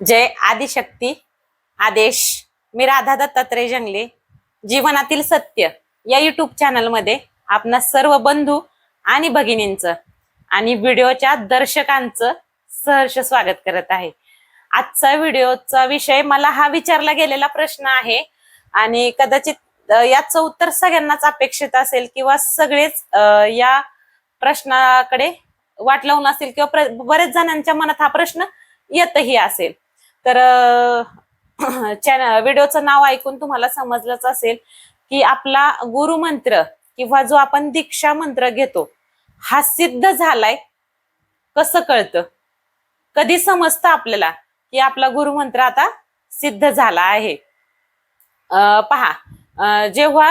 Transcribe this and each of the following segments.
जय आदिशक्ती. आदेश मी राधा दत्तात्रय जंगले. जीवनातील सत्य या युट्यूब चॅनलमध्ये आपणा सर्व बंधू आणि भगिनींचं आणि व्हिडिओच्या दर्शकांचं सहर्ष स्वागत करत आहे. आजचा व्हिडिओचा विषय मला हा विचारला गेलेला प्रश्न आहे आणि कदाचित याचं उत्तर सगळ्यांनाच अपेक्षित असेल किंवा सगळेच या प्रश्नाकडे वाट लावून असेल किंवा प्र- बरेच जणांच्या मनात हा प्रश्न येतही असेल. तर चॅनल व्हिडिओचं नाव ऐकून तुम्हाला समजलंच असेल की आपला गुरुमंत्र किंवा जो आपण दीक्षा मंत्र घेतो हा सिद्ध झालाय कसं कळतं? कधी समजतं आपल्याला की आपला गुरुमंत्र आता सिद्ध झाला आहे? पहा जेव्हा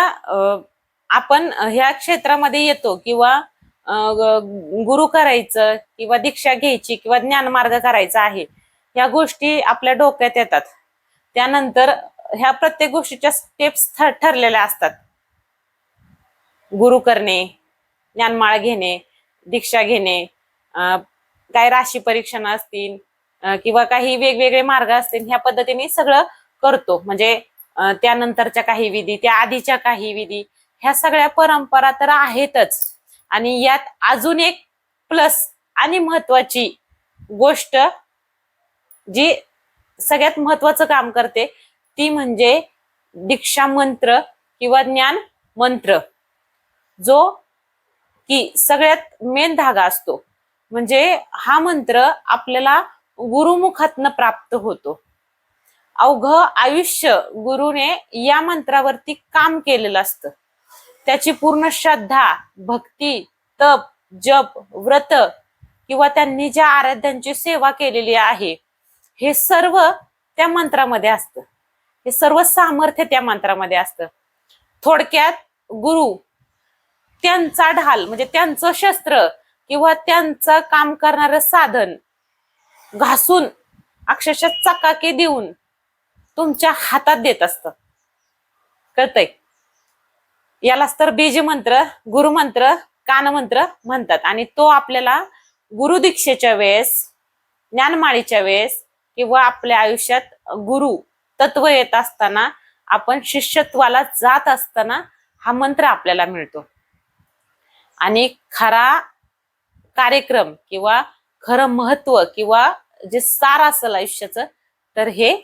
आपण ह्या क्षेत्रामध्ये येतो किंवा अं, गुरु करायचं किंवा दीक्षा घ्यायची किंवा ज्ञानमार्ग करायचा आहे ह्या गोष्टी आपल्या डोक्यात येतात. त्यानंतर ह्या प्रत्येक गोष्टीच्या स्टेप्स ठरलेल्या असतात. गुरु करणे ज्ञानमाळ घेणे दीक्षा घेणे काही काय राशी परीक्षण असतील किंवा काही वेगवेगळे मार्ग असतील ह्या पद्धतीने सगळं करतो. म्हणजे त्यानंतरच्या काही विधी त्या आधीच्या काही विधी ह्या सगळ्या परंपरा तर आहेतच. आणि यात अजून एक प्लस आणि महत्वाची गोष्ट जी सगळ्यात महत्वाचं काम करते ती म्हणजे दीक्षा मंत्र किंवा ज्ञान मंत्र. जो की सगळ्यात मेन धागा असतो. म्हणजे हा मंत्र आपल्याला गुरुमुखातनं प्राप्त होतो. अवघ आयुष्य गुरुने या मंत्रावरती काम केलेलं असतं. त्याची पूर्ण श्रद्धा भक्ती तप जप व्रत किंवा त्यांनी ज्या आराध्यांची सेवा केलेली आहे. हे सर्व त्या मंत्रामध्ये असतं. हे सर्व सामर्थ्य त्या मंत्रामध्ये असतं. थोडक्यात गुरु त्यांचा ढाल म्हणजे त्यांचं शस्त्र किंवा त्यांचं काम करणारं साधन घासून अक्षरशः चकाके देऊन तुमच्या हातात देत असत. कळतंय? यालाच तर बीजमंत्र गुरुमंत्र कानमंत्र म्हणतात. आणि तो आपल्याला गुरुदीक्षेच्या वेळेस ज्ञानमाळीच्या वेळेस किंवा आपल्या आयुष्यात गुरु तत्व येत असताना आपण शिष्यत्वाला जात असताना हा मंत्र आपल्याला मिळतो. आणि खरा कार्यक्रम किंवा खरं महत्त्व किंवा जे सार असेल आयुष्याचं तर हे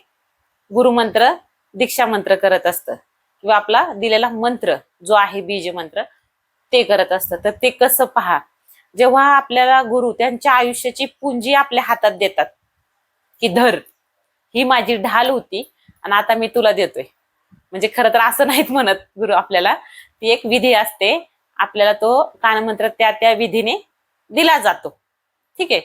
गुरुमंत्र दीक्षा मंत्र करत असतं. किंवा आपला दिलेला मंत्र जो आहे बीज मंत्र ते करत असतं. तर ते कसं पहा? जेव्हा आपल्याला गुरु त्यांच्या आयुष्याची पुंजी आपल्या हातात देतात की धर. ही माझी ढाल होती आणि आता मी तुला देतोय. म्हणजे खरं तर असं नाहीत म्हणत गुरु आपल्याला. ती एक विधी असते. आपल्याला तो कानमंत्र त्या त्या विधीने दिला जातो. ठीक आहे?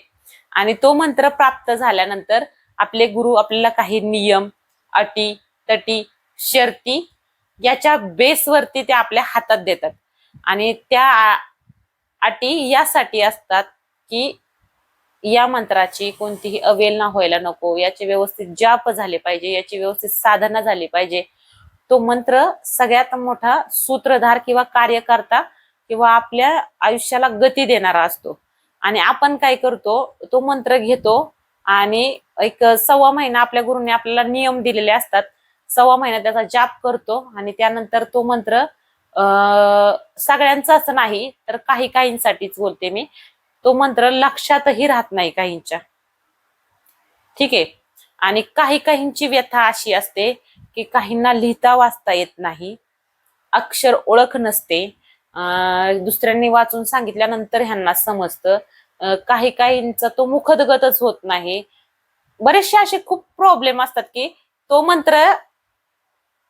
आणि तो मंत्र प्राप्त झाल्यानंतर आपले गुरु आपल्याला काही नियम अटी तटी शर्ती याच्या बेसवरती ते आपल्या हातात देतात. आणि त्या अटी यासाठी असतात की या मंत्राची कोणतीही अवेलना व्हायला नको. याचे व्यवस्थित जाप झाले पाहिजे. याची व्यवस्थित साधना झाली पाहिजे. तो मंत्र सगळ्यात मोठा सूत्रधार किंवा कार्यकर्ता किंवा आपल्या आयुष्याला गती देणारा असतो. आणि आपण काय करतो तो मंत्र घेतो आणि एक सव्वा महिना आपल्या गुरुने आपल्याला नियम दिलेले असतात. सव्वा महिना त्याचा जाप करतो आणि त्यानंतर तो मंत्र अ सगळ्यांचा असं नाही तर काही काहींसाठीच बोलते मी. तो मंत्र लक्षातही राहत नाही काहींच्या. ठीक आहे? आणि काही काहींची व्यथा अशी असते की काहींना लिहिता वाचता येत नाही अक्षर ओळख नसते. दुसऱ्यांनी वाचून सांगितल्यानंतर ह्यांना समजतं. काही काहींचा तो मुखदगतच होत नाही. बरेचसे असे खूप प्रॉब्लेम असतात की तो मंत्र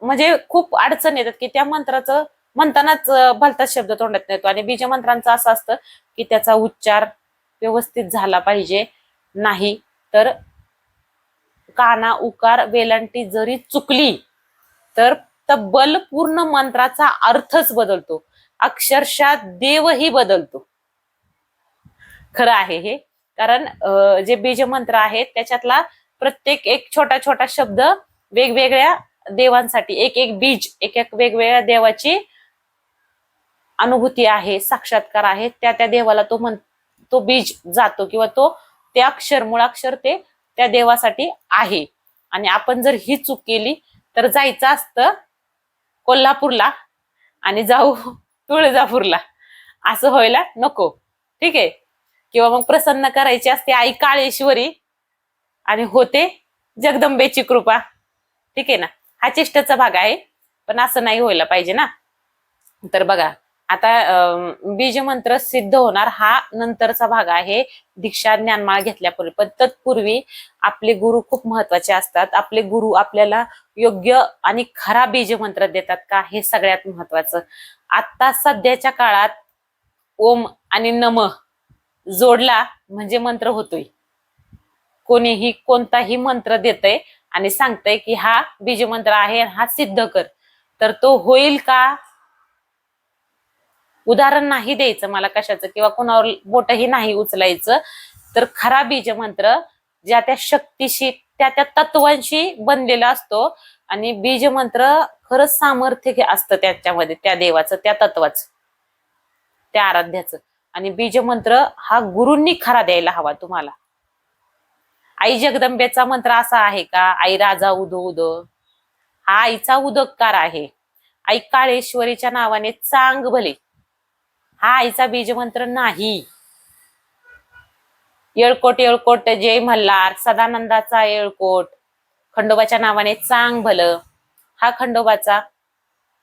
म्हणजे खूप अडचण येतात की त्या मंत्राचं म्हणतानाच भलताच शब्द तोंडात येतो. आणि बीजमंत्रांचं असं असतं की त्याचा उच्चार व्यवस्थित झाला पाहिजे नाही तर काना उकार वेलांटी जरी चुकली तर तब्बल पूर्ण मंत्राचा अर्थच बदलतो. अक्षरशः देवही बदलतो. खरं आहे हे. कारण जे बीजमंत्र आहेत त्याच्यातला प्रत्येक एक छोटा छोटा शब्द वेगवेगळ्या देवांसाठी एक एक बीज एक एक वेगवेगळ्या देवाची अनुभूती आहे साक्षात्कार आहे त्या त्या देवाला तो म्हण तो बीज जातो किंवा तो ते अक्षर मुळाक्षर ते त्या देवासाठी आहे. आणि आपण जर ही चूक केली तर जायचं असतं कोल्हापूरला आणि जाऊ तुळजापूरला. असं व्हायला नको. ठीक आहे? किंवा मग प्रसन्न करायची असते आई काळेश्वरी आणि होते जगदंबेची कृपा. ठीक आहे ना? हा चेष्टाचा भाग आहे. पण असं नाही व्हायला पाहिजे ना? तर बघा आता अं, बीजमंत्र सिद्ध होणार हा नंतरचा भाग आहे दीक्षा ज्ञानमाळ घेतल्यापूर्वी. पण तत्पूर्वी आपले गुरु खूप महत्त्वाचे असतात. आपले गुरु आपल्याला योग्य आणि खरा बीजमंत्र देतात का हे सगळ्यात महत्वाचं. आता सध्याच्या काळात ओम आणि नम जोडला म्हणजे मंत्र होतोय. कोणीही कोणताही मंत्र देतय आणि सांगतय की हा बीजमंत्र आहे आणि हा सिद्ध कर. तर तो होईल का? उदाहरण नाही द्यायचं मला कशाचं किंवा कुणावर बोटही नाही उचलायचं. तर खरा बीजमंत्र ज्या त्या शक्तीशी त्या त्या तत्वांशी बनलेला असतो आणि बीजमंत्र खरंच सामर्थ्य असतं त्याच्यामध्ये त्या देवाचं त्या तत्वाचं त्या आराध्याचं. आणि बीजमंत्र हा गुरूंनी खरा द्यायला हवा तुम्हाला. आई जगदंबेचा मंत्र असा आहे का? आई राजा उदो उदो. हा आईचा उदककार आहे. आई काळेश्वरीच्या नावाने चांग भले. हा आईचा बीजमंत्र नाही. येळकोट येळकोट जय मल्हार सदानंदाचा येळकोट. खंडोबाच्या नावाने चांग भलं. हा खंडोबाचा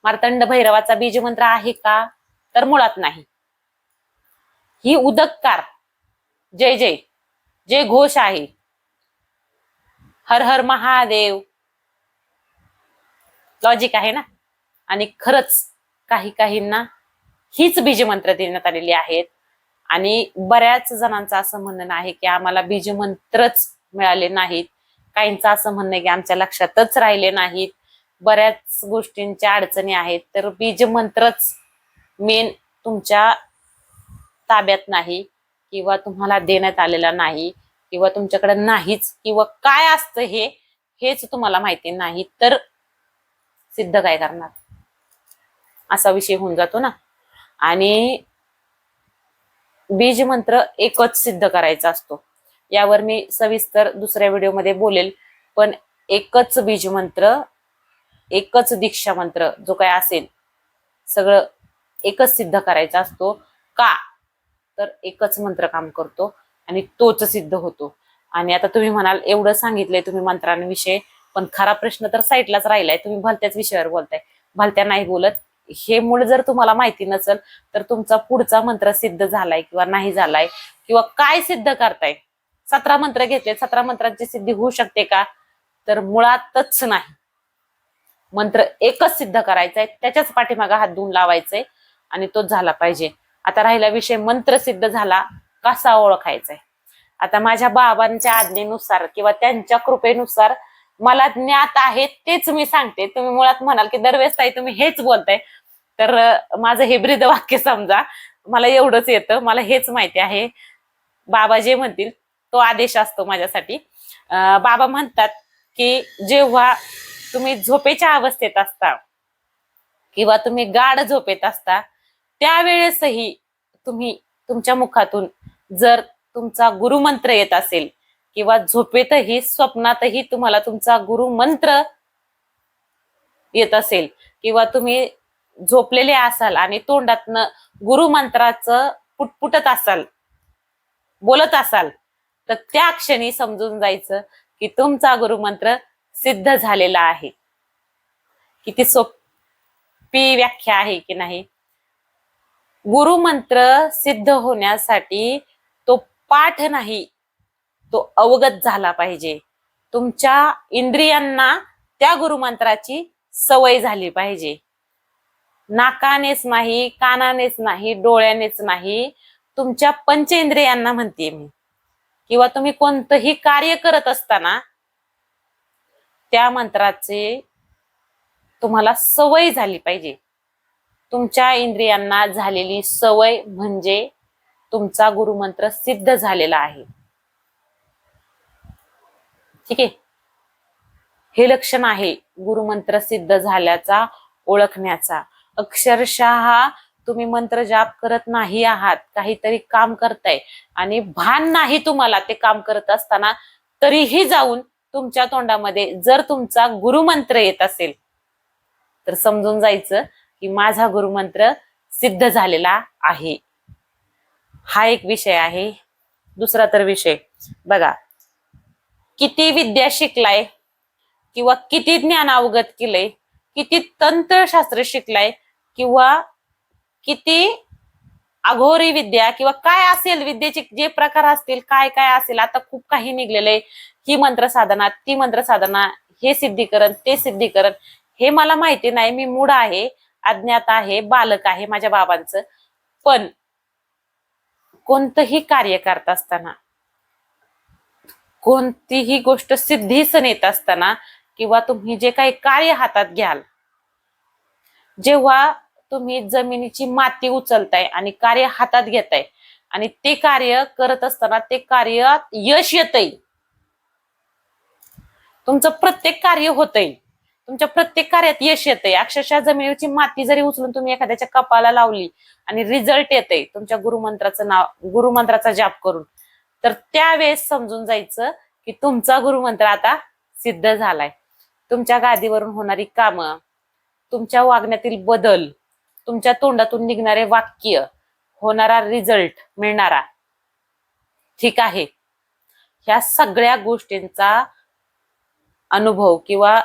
मार्तंड भैरवाचा बीजमंत्र आहे का? तर मुळात नाही. ही उदककार. जय जय. जय घोष आहे. हर हर महादेव. लॉजिक आहे ना? आणि खरंच काही काहींना हीच बीजमंत्र देण्यात आलेली आहेत. आणि बऱ्याच जणांचं असं म्हणणं आहे की आम्हाला बीजमंत्रच मिळाले नाहीत. काहींचं असं म्हणणं की आमच्या लक्षातच राहिले नाहीत. बऱ्याच गोष्टींच्या अडचणी आहेत. तर बीजमंत्रच मेन तुमच्या ताब्यात नाही किंवा तुम्हाला देण्यात आलेला नाही किंवा तुमच्याकडे नाहीच किंवा काय असतं हे हेच तुम्हाला माहिती नाही. तर सिद्ध काय करणार? असा विषय होऊन जातो ना. आणि बीज मंत्र एकच सिद्ध करायचा असतो. यावर मी सविस्तर दुसऱ्या व्हिडिओमध्ये बोलेल पण एकच बीज मंत्र एकच दीक्षा मंत्र जो काय असेल सगळं एकच सिद्ध करायचा असतो. का? तर एकच मंत्र काम करतो आणि तोच सिद्ध होतो. आणि आता तुम्ही म्हणाल एवढं सांगितलंय तुम्ही मंत्रांविषयी पण खरा प्रश्न तर साईडलाच राहिलाय. तुम्ही भलत्याच विषयावर बोलताय. भलत्या नाही बोलत. हे मूळ जर तुम्हाला माहिती नसेल तर तुमचा पुढचा मंत्र सिद्ध झालाय किंवा नाही झालाय किंवा काय सिद्ध करताय? सतरा मंत्र घेतले सतरा मंत्रांची सिद्धी होऊ शकते का? तर मुळातच नाही. मंत्र एकच सिद्ध करायचा आहे त्याच्याच पाठीमागा हात धुवून लावायचंय आणि तो झाला पाहिजे. आता राहिला विषय मंत्र सिद्ध झाला कसा ओळखायचा आहे आता माझ्या बाबांच्या आज्ञेनुसार किंवा त्यांच्या कृपेनुसार मला ज्ञात आहे तेच मी सांगते. तुम्ही मुळात म्हणाल की दरवेळेस ताई तुम्ही हेच बोलताय. तर माझं हे ब्रीद वाक्य समजा. मला एवढंच येतं. मला हेच माहिती आहे. बाबा जे म्हणतील तो आदेश असतो माझ्यासाठी. बाबा म्हणतात की जेव्हा तुम्ही झोपेच्या अवस्थेत असता किंवा तुम्ही गाढ झोपेत असता त्यावेळेसही तुम्ही तुमच्या मुखातून जर तुमचा गुरुमंत्र येत असेल किंवा झोपेतही स्वप्नातही तुम्हाला तुमचा गुरुमंत्र येत असेल किंवा तुम्ही झोपलेले असाल आणि तोंडातनं गुरुमंत्राचं पुटपुटत असाल बोलत असाल तर त्या क्षणी समजून जायचं की तुमचा गुरुमंत्र सिद्ध झालेला आहे. किती सोपी व्याख्या आहे की नाही? गुरुमंत्र सिद्ध होण्यासाठी तो पाठ नाही तो अवगत झाला पाहिजे. तुमच्या इंद्रियांना त्या गुरुमंत्राची सवय झाली पाहिजे. नाकानेच नाही कानानेच नाही डोळ्यानेच नाही. तुमच्या पंचेंद्रियांना म्हणते मी. किंवा तुम्ही कोणतंही कार्य करत असताना त्या मंत्राचे तुम्हाला सवय झाली पाहिजे. तुमच्या इंद्रियांना झालेली सवय म्हणजे तुमचा गुरुमंत्र सिद्ध झालेला आहे. ठीक आहे? हे लक्षण आहे गुरुमंत्र सिद्ध झाल्याचा ओळखण्याचा. अक्षरशः तुम्ही मंत्र जाप करत नाही आहात. काहीतरी काम करताय. आणि भान नाही तुम्हाला ते काम करत असताना तरीही जाऊन तुमच्या तोंडामध्ये जर तुमचा गुरुमंत्र येत असेल तर समजून जायचं की माझा गुरुमंत्र सिद्ध झालेला आहे. हा एक विषय आहे. दुसरा तर विषय. बघा किती विद्या शिकलाय किंवा किती ज्ञान अवगत केलंय किती तंत्रशास्त्र शिकलाय किंवा किती अघोरी विद्या किंवा काय असेल विद्येचे जे प्रकार असतील काय काय असेल आता खूप काही निघलेले ही मंत्र साधना ती मंत्र साधना हे सिद्धीकरण ते सिद्धीकरण हे मला माहिती नाही. मी मूड आहे अज्ञात आहे बालक आहे माझ्या बाबांचं. पण कोणतंही कार्य करत असताना कोणतीही गोष्ट सिद्धीस नेत असताना किंवा तुम्ही जे काही कार्य हातात घ्याल जेव्हा तुम्ही जमिनीची माती उचलताय आणि कार्य हातात घेताय आणि ते कार्य करत असताना ते कार्यात यश येतय. तुमचं प्रत्येक कार्य होतंय. तुमच्या प्रत्येक कार्यात यश येतंय. अक्षरशः जमिनीची माती जरी उचलून तुम्ही एखाद्याच्या कपाला लावली आणि रिझल्ट येतय तुमच्या गुरुमंत्राचं नाव गुरुमंत्राचा जाप करून तर त्यावेळेस समजून जायचं की तुमचा गुरुमंत्र आता सिद्ध झालाय. तुमच्या गादीवरून होणारी कामं तुमच्या वागण्यातील बदल तुमच्या तोंडातून निघणारे वाक्य होणारा रिझल्ट मिळणारा. ठीक आहे. ह्या सगळ्या गोष्टींचा अनुभव किंवा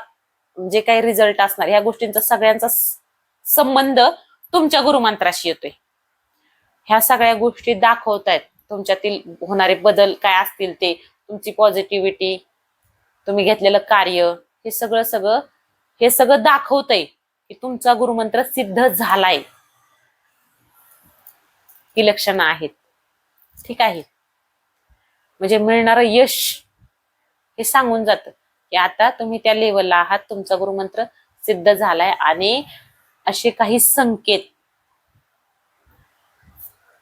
जे काही रिझल्ट असणार ह्या गोष्टींचा सगळ्यांचा स- संबंध तुमच्या गुरुमंत्राशी येतोय. ह्या सगळ्या गोष्टी दाखवतायत. तुमच्यातील होणारे बदल काय असतील ते तुमची पॉझिटिव्हिटी तुम्ही घेतलेलं कार्य हे सगळं सगळं हे सगळं दाखवतंय. की तुमचा गुरुमंत्र सिद्ध झालाय. ही लक्षणं आहेत. ठीक आहे. म्हणजे मिळणारं यश हे सांगून जातं की आता तुम्ही त्या लेवलला आहात तुमचा गुरुमंत्र सिद्ध झालाय आणि असे काही संकेत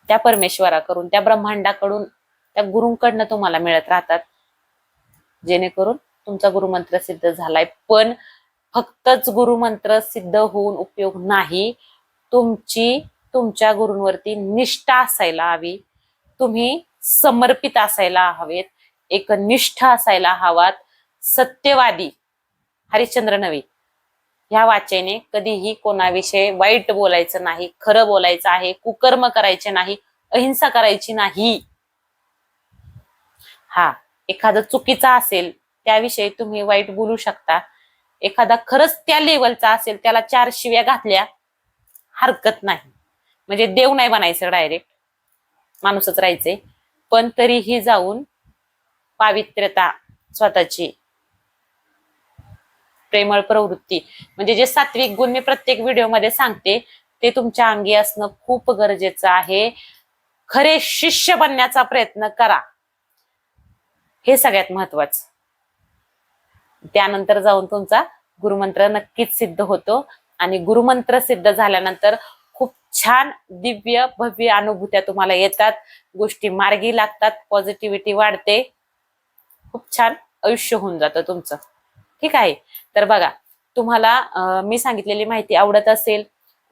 त्या परमेश्वराकडून त्या ब्रह्मांडाकडून त्या गुरुंकडनं तुम्हाला मिळत राहतात. जेणेकरून तुमचा गुरुमंत्र सिद्ध झालाय. पण फक्तच गुरुमंत्र सिद्ध होऊन उपयोग नाही. तुमची तुमच्या गुरूंवरती निष्ठा असायला हवी. तुम्ही समर्पित असायला हवेत. एक निष्ठ असायला हवात. सत्यवादी. हरिश्चंद्र नवी ह्या वाचेने कधीही कोणाविषयी वाईट बोलायचं नाही खरं बोलायचं आहे कुकर्म करायचे नाही अहिंसा करायची नाही. हा एखादं चुकीचा असेल त्याविषयी तुम्ही वाईट बोलू शकता. एखादा खरंच त्या लेवलचा असेल त्याला चार शिव्या घातल्या हरकत नाही. म्हणजे देव नाही बनायचं डायरेक्ट माणूसच राहायचे पण तरीही जाऊन पावित्र्यता स्वतःची प्रेमळ प्रवृत्ती. म्हणजे जे सात्विक गुण मी प्रत्येक व्हिडिओमध्ये सांगते ते तुमच्या अंगी असणं खूप गरजेचं आहे. खरे शिष्य बनण्याचा प्रयत्न करा. हे सगळ्यात महत्वाचं. त्यानंतर जाऊन तुमचा गुरुमंत्र नक्कीच सिद्ध होतो. आणि गुरुमंत्र सिद्ध झाल्यानंतर खूप छान दिव्य भव्य अनुभूत्या तुम्हाला येतात. गोष्टी मार्गी लागतात पॉझिटिव्हिटी वाढते. खूप छान आयुष्य होऊन जातं तुमचं. ठीक आहे? तर बघा तुम्हाला मी सांगितलेली माहिती आवडत असेल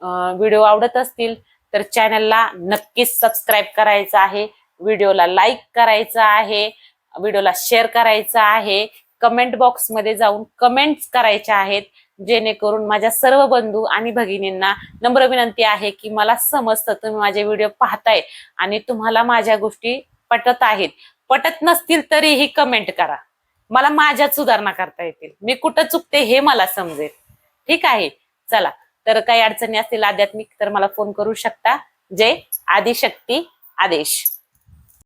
व्हिडिओ आवडत असतील तर चॅनलला नक्कीच सबस्क्राईब करायचं आहे. व्हिडिओला लाईक करायचं आहे. व्हिडिओला शेअर करायचं आहे. कमेंट बॉक्समध्ये जाऊन कमेंट्स करायच्या आहेत जेणेकरून माझ्या सर्व बंधू आणि भगिनींना नम्र विनंती आहे की मला समजतं तुम्ही माझे व्हिडिओ पाहताय आणि तुम्हाला माझ्या गोष्टी पटत आहेत. पटत नसतील तरीही कमेंट करा. मला माझ्यात सुधारणा करता येतील. मी कुठं चुकते हे मला समजेल. ठीक आहे? चला. तर काही अडचणी असतील आध्यात्मिक तर मला फोन करू शकता. जय आदिशक्ती आदेश.